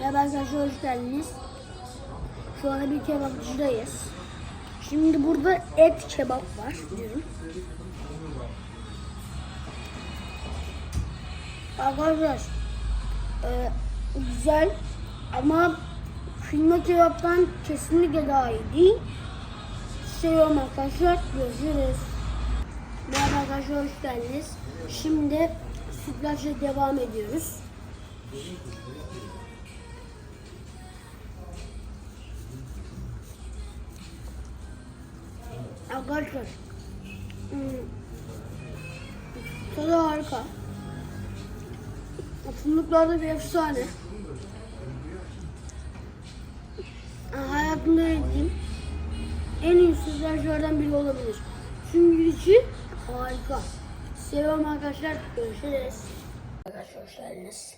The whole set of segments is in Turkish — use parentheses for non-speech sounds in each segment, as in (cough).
Merhaba arkadaşlar hoş geldiniz. Şu anda bir kebapçıdayız. Şimdi burada et kebap var diyorum. Arkadaşlar e, güzel ama kıyma kebaptan kesinlikle daha iyi değil. Seviyorum arkadaşlar. Görüşürüz. Merhaba arkadaşlar hoş geldiniz. Şimdi sütlaçla devam ediyoruz. Arkadaşlar hmm, tadı harika. Fındıklarda bir efsane. Ha, Hayatımda yediğim en iyi sütlaçlardan biri olabilir. Çünkü içi harika. Seviyorum arkadaşlar. Görüşürüz. Arkadaşlar hoş geldiniz.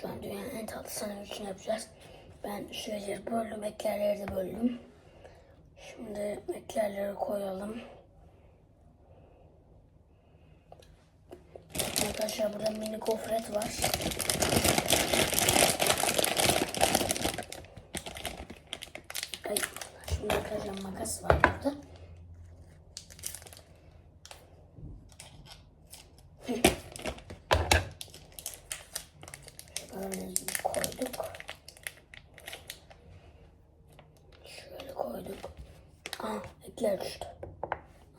Şu an dünyanın en tatlı sandviçini yapacağız. Ben süreçleri böldüm, eklerleri de böldüm. Şimdi eklerleri koyalım. Arkadaşlar burada mini gofret var. Ay, şimdi arkadaşlar makas var burada. Gördüğünüz gibi koyduk. Şöyle koyduk. Ekler düştü.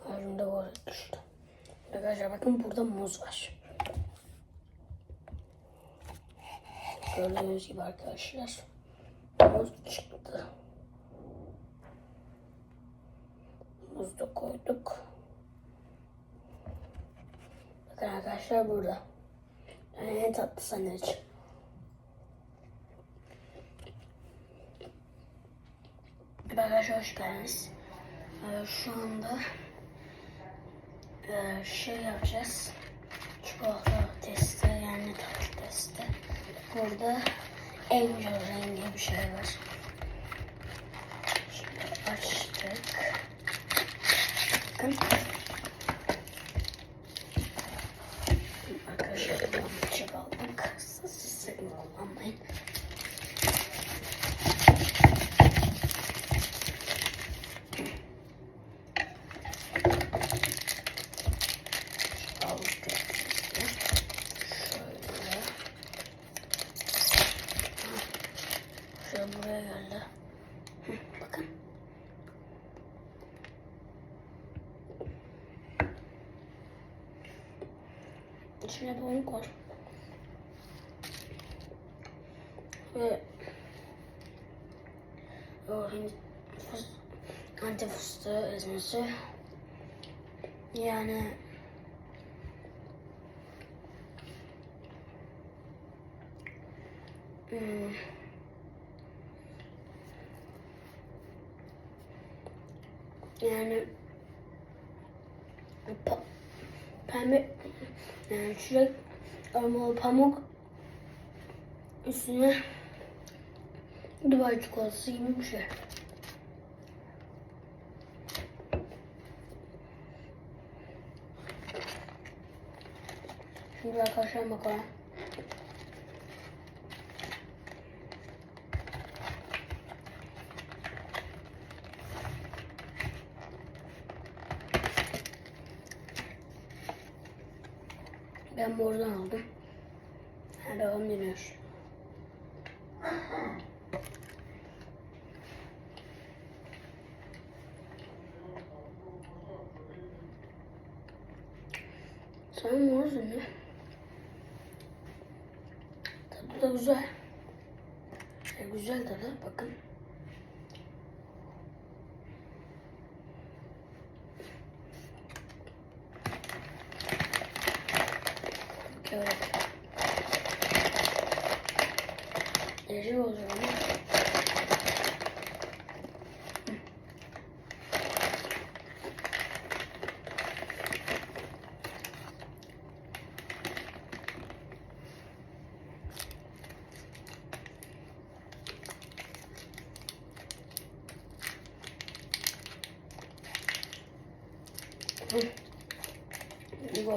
Ağzımda var düştü. Arkadaşlar bakın burada muz var. Gördüğünüz gibi arkadaşlar. Muz çıktı. Muz da koyduk. Bakın arkadaşlar burada. Yani en tatlı sandviç. Arkadaşlar hoş geldiniz. Ee, şu anda e, şey yapacağız. Çikolata testi yani tatlı testi. Burada angel rengi bir şey var. Şimdi açtık. Bakın. İçine bir un koy. Ve anti fıstığı ezmesi yani Hmm. Yani pembe yani çilek aromalı pamuk üstüne Dubai çikolatası gibi bir şey. Şimdi arkadaşlar bakalım. Ben mordan aldım. Ha, devam dönüyor. Sen morsun ya. Tadı da güzel. E, güzel tadı bakın.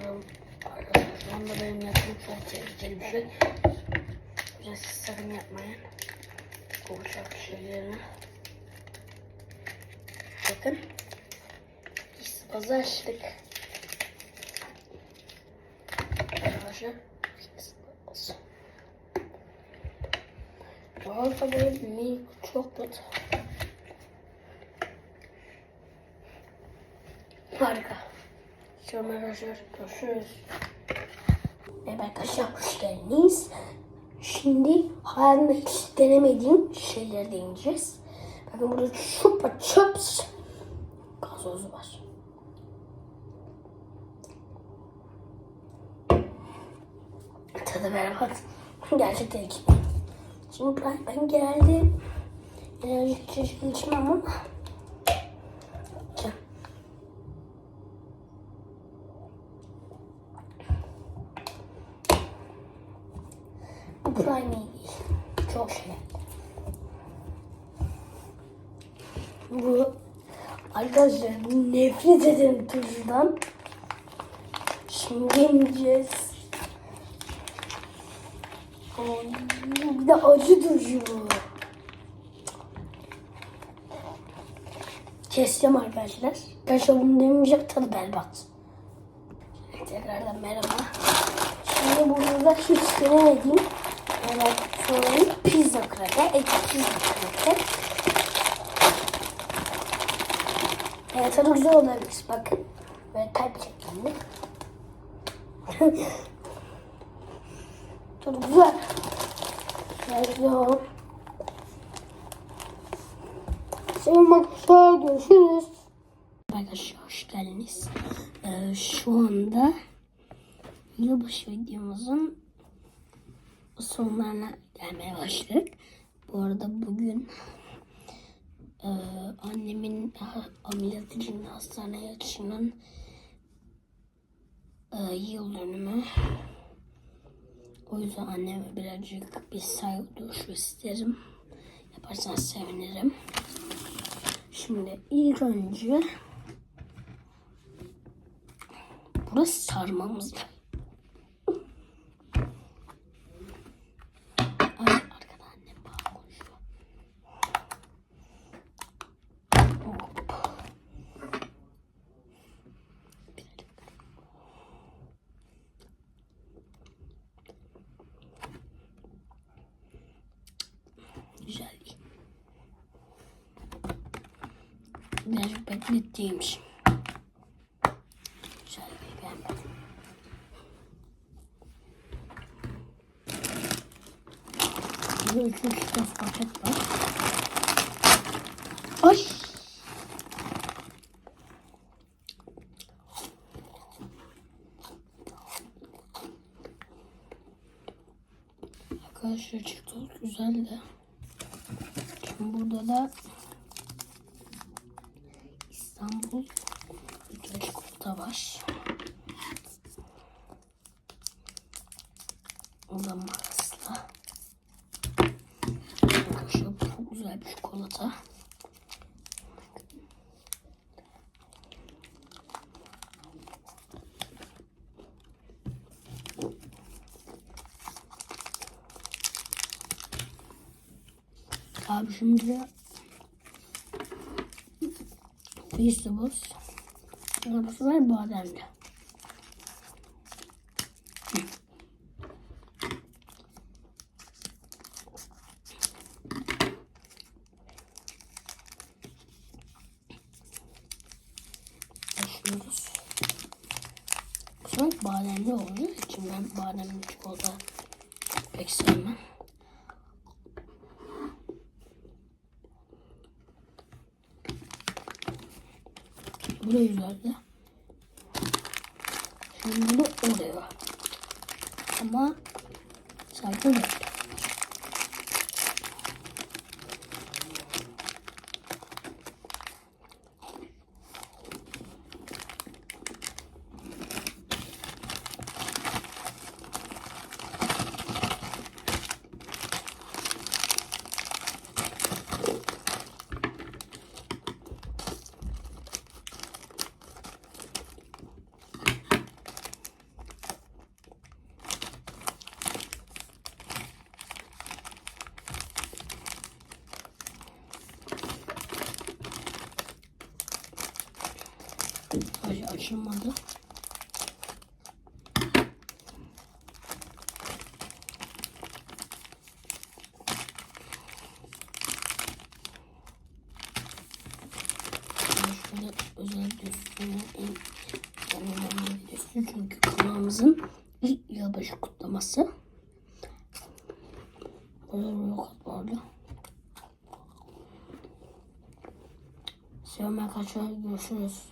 Bakalım. Arkadaşlar şu anda benim yaptığım çok tehlikeli bir şey. Biraz sakın yapmayın. Uçak şeylerini. Bakın. Bazı açtık. Arkadaşlar. olsun. Arada böyle minik çok. Harika. Sonra arkadaşlar görüşürüz. Merhaba arkadaşlar hoş geldiniz. Şimdi hayatımda hiç denemediğim şeyler deneyeceğiz. Bakın burada Chupa Chups gazozu var. Tadı berbat. Gerçekten içmem. Şimdi ben, ben genelde enerji içecek içmem ama içeceğim. Değil. Çok şey. Bu arkadaşlar nefret ederim tuzdan. Şimdi yemeyeceğiz. Bir de acı turşu bu. Keseceğim arkadaşlar. Arkadaşlar bunu demeyecek tadı berbat. Tekrardan merhaba. Şimdi burada hiç denemediğim evet, sorayım pizza kraker, et pizza kraker. Evet tadı güzel olabilir. Bakın. Böyle kalp şeklinde. (laughs) tadı güzel. Güzel. Selam arkadaşlar görüşürüz. Arkadaşlar hoş geldiniz. Ee, şu anda yılbaşı videomuzun sonlarına gelmeye başladık. Bu arada bugün e, annemin ameliyat için hastaneye yatışının e, yıl dönümü. O yüzden anneme birazcık bir saygı duruşu isterim. Yaparsanız sevinirim. Şimdi ilk önce burası sarmamız var. Biraz beklettiğimmiş. Güzel bir beğenmedim. Burada üçüncü paket var. Ay. Arkadaşlar çıktı güzel de. Şimdi burada da İstanbul bir çikolata var. O da bu çok güzel bir çikolata. Abi şimdi de Festivus. Arabası var bademli. Başlıyoruz. Bu sefer bademli oluyor. Ben bademli çikolata pek sevmem. Bu da güzeldi. Şimdi bu Oreo. Ama sadece dört. Şöyle özel videosu. Çünkü kanalımızın ilk yılbaşı kutlaması. Böyle yok arada. Selam arkadaşlar. Görüşürüz.